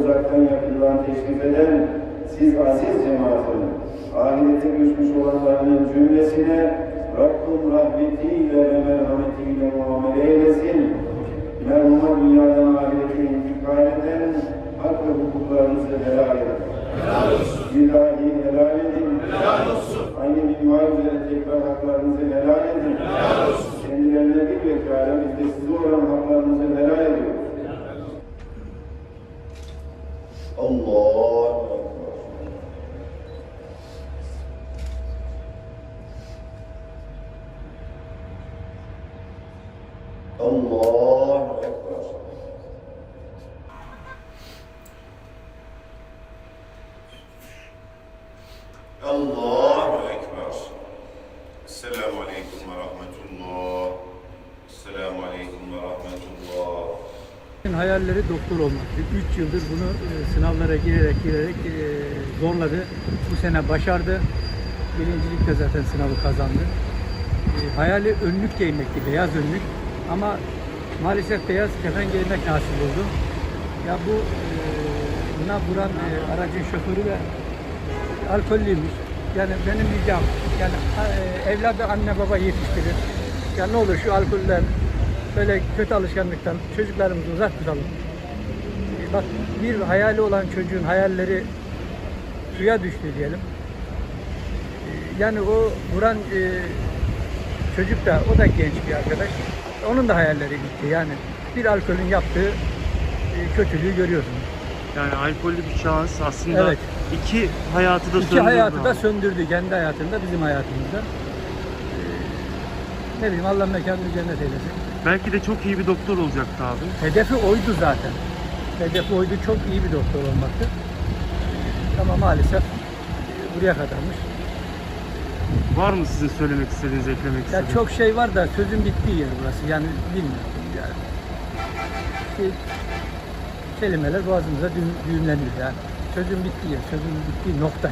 uzaktan yakından teşrif eden siz aziz cemaatini, ahirete göçmüş olanlarının cümlesine Rabbim rahmetiyle ve merhametiyle muamele eylesin. Merhuma dünyadan ahirete intikal eden hak ve hukuklarınızı helal edin. Helal olsun. İlahi helal edin. Helal olsun. Aynı minval üzere tekrar haklarınızı helal edin. Helal olsun. Kendilerine bir vekâle biz de size Allah Allah Allah hayalleri doktor olmaktı. 3 yıldır bunu e, sınavlara girerek girerek e, zorladı. Bu sene başardı. Birincilikte zaten sınavı kazandı. E, hayali önlük giymekti, beyaz önlük. Ama maalesef beyaz kefen giymek nasip oldu. Ya bu buna vuran aracın şoförü de alkollüymüş. Yani benim ricam, yani evladı anne baba yetiştirir. Ya ne olur şu alkolden, böyle kötü alışkanlıktan çocuklarımızı uzak tutalım. Bak bir hayali olan çocuğun hayalleri suya düştü diyelim. E, Yani o vuran e, çocuk da, o da genç bir arkadaş. Onun da hayalleri gitti. Yani bir alkolün yaptığı e, kötülüğü görüyorsunuz. Yani alkollü bir şahıs aslında Evet. iki hayatı da İki söndürdü. hayatı da söndürdü. Kendi hayatında, bizim hayatımızda. Ee, ne bileyim Allah mekanını cennet eylesin. Belki de çok iyi bir doktor olacaktı abi. Hedefi oydu zaten. Hedefi oydu. Çok iyi bir doktor olmaktı. Ama maalesef e, buraya kadarmış. Var mı sizin söylemek istediğiniz, eklemek Ya istediğiniz? çok şey var da sözün bittiği yer burası. Yani bilmiyorum. Yani. Şey, kelimeler boğazımıza düğüm, düğümleniyor yani. Sözün bittiği yer, sözün bittiği nokta.